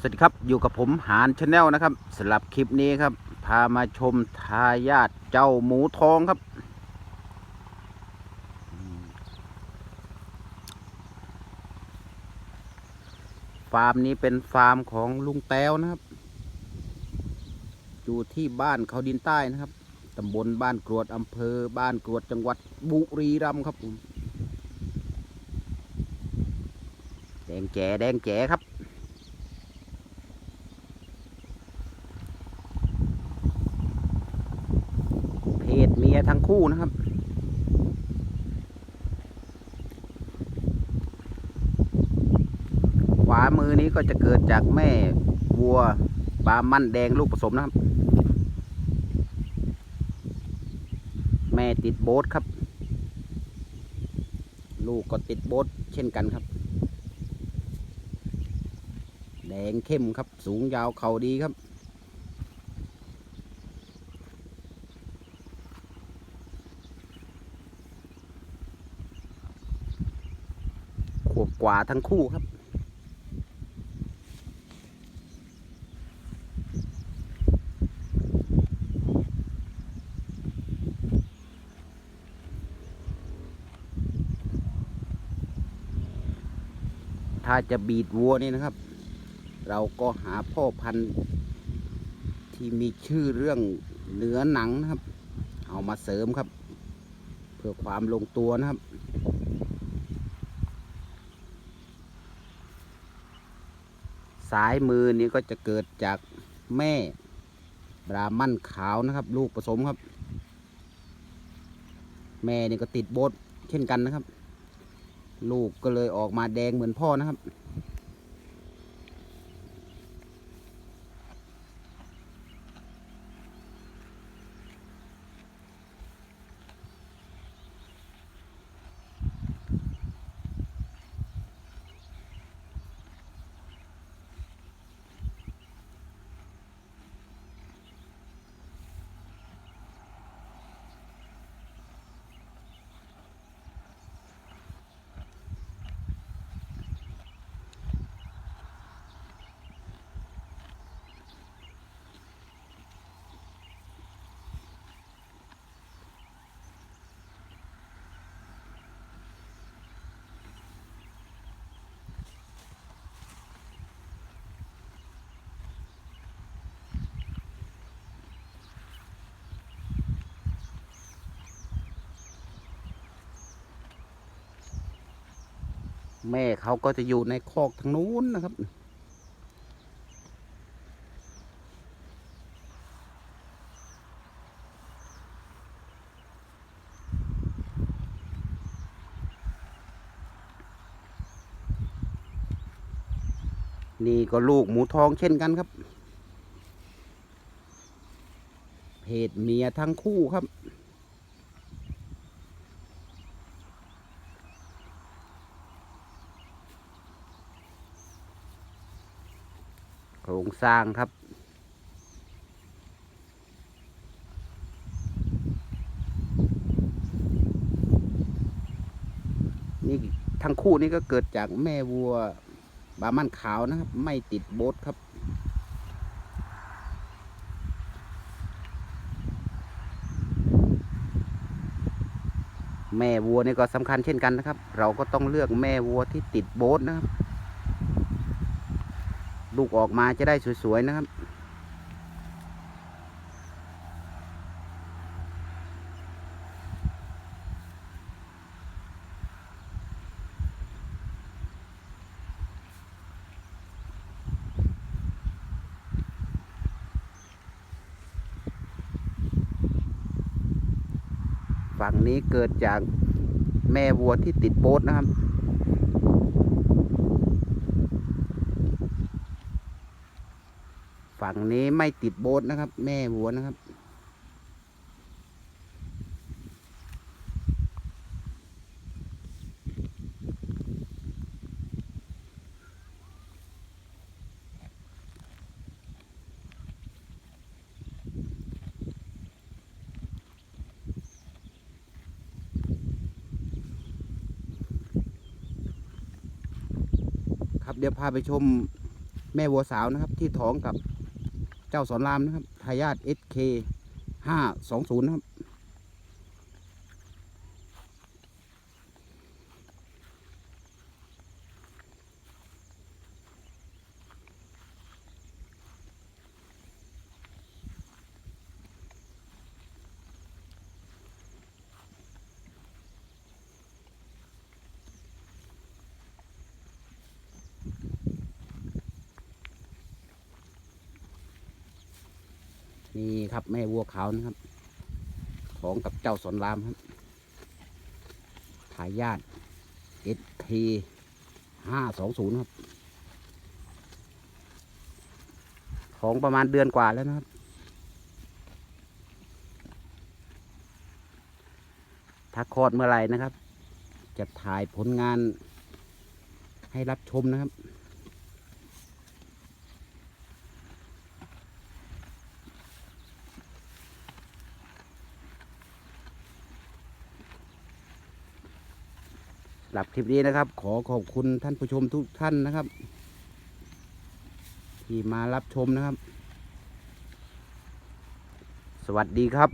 สวัสดีครับ อยู่กับผมหานชาแนลนะครับสำหรับคลิปนี้ครับ พามาชมทายาทเจ้าหมูทองครับ ฟาร์มนี้เป็นฟาร์มของลุงแต้วนะครับ อยู่ที่บ้านเขาดินใต้นะครับตำบลบ้านกรวดอำเภอบ้านกรวดจังหวัดบุรีรัมย์ครับผมแดงแจ๋แดงแจ๋ครับ เมียทั้งคู่นะครับ ขวามือนี้ก็จะเกิดจากแม่วัวบามันแดงลูกผสมนะครับ แม่ติดโบสครับ ลูกก็ติดโบสเช่นกันครับ แดงเข้มครับ สูงยาวเข่าดีครับ วบกว่าทั้งคู่ครับ ถ้าจะบีดวัวนี่นะครับ เราก็หาพ่อพันธุ์ที่มีชื่อเรื่องเนื้อหนังนะครับ เอามาเสริมครับ เพื่อความลงตัวนะครับ สายมือนี้ก็จะเกิดจากแม่บราหมั่นขาวนะครับ ลูกผสมครับ แม่นี่ก็ติดโบสเช่นกันนะครับ ลูกก็เลยออกมาแดงเหมือนพ่อนะครับ แม่เขาก็จะอยู่ในคอกทางนู้นนะครับ นี่ก็ลูกหมูทองเช่นกันครับ เพศเมียทั้งคู่ครับ ครงสร้างครับ นี่ทั้งคู่นี้ก็เกิดจากแม่วัวบามันขาวนะครับ ไม่ติดโบสครับแม่วัวนี่ก็สำคัญเช่นกันนะครับ เราก็ต้องเลือกแม่วัวที่ติดโบสนะครับ ลูกออกมาจะได้สวย ๆ นะครับ ฝั่งนี้เกิดจากแม่วัวที่ติดโบสนะครับ ฝั่งนี้ไม่ติดโบสนะครับ แม่วัวนะครับ ครับเดี๋ยวพาไปชมแม่วัวสาวนะครับ ที่ท้องกับ เจ้าสอนรามนะครับทายาท SK ห้าสองศูนย์นะครับ นี่ครับแม่วัวขาวนะครับท้องกับเจ้าสนรามครับทายาท SK ห้าสองศูนย์ครับท้องประมาณเดือนกว่าแล้วนะครับ ถ้าคลอดเมื่อไหร่นะครับ จะถ่ายผลงานให้รับชมนะครับ สำหรับคลิปนี้นะครับ ขอขอบคุณท่านผู้ชมทุกท่านนะครับ ที่มารับชมนะครับ สวัสดีครับ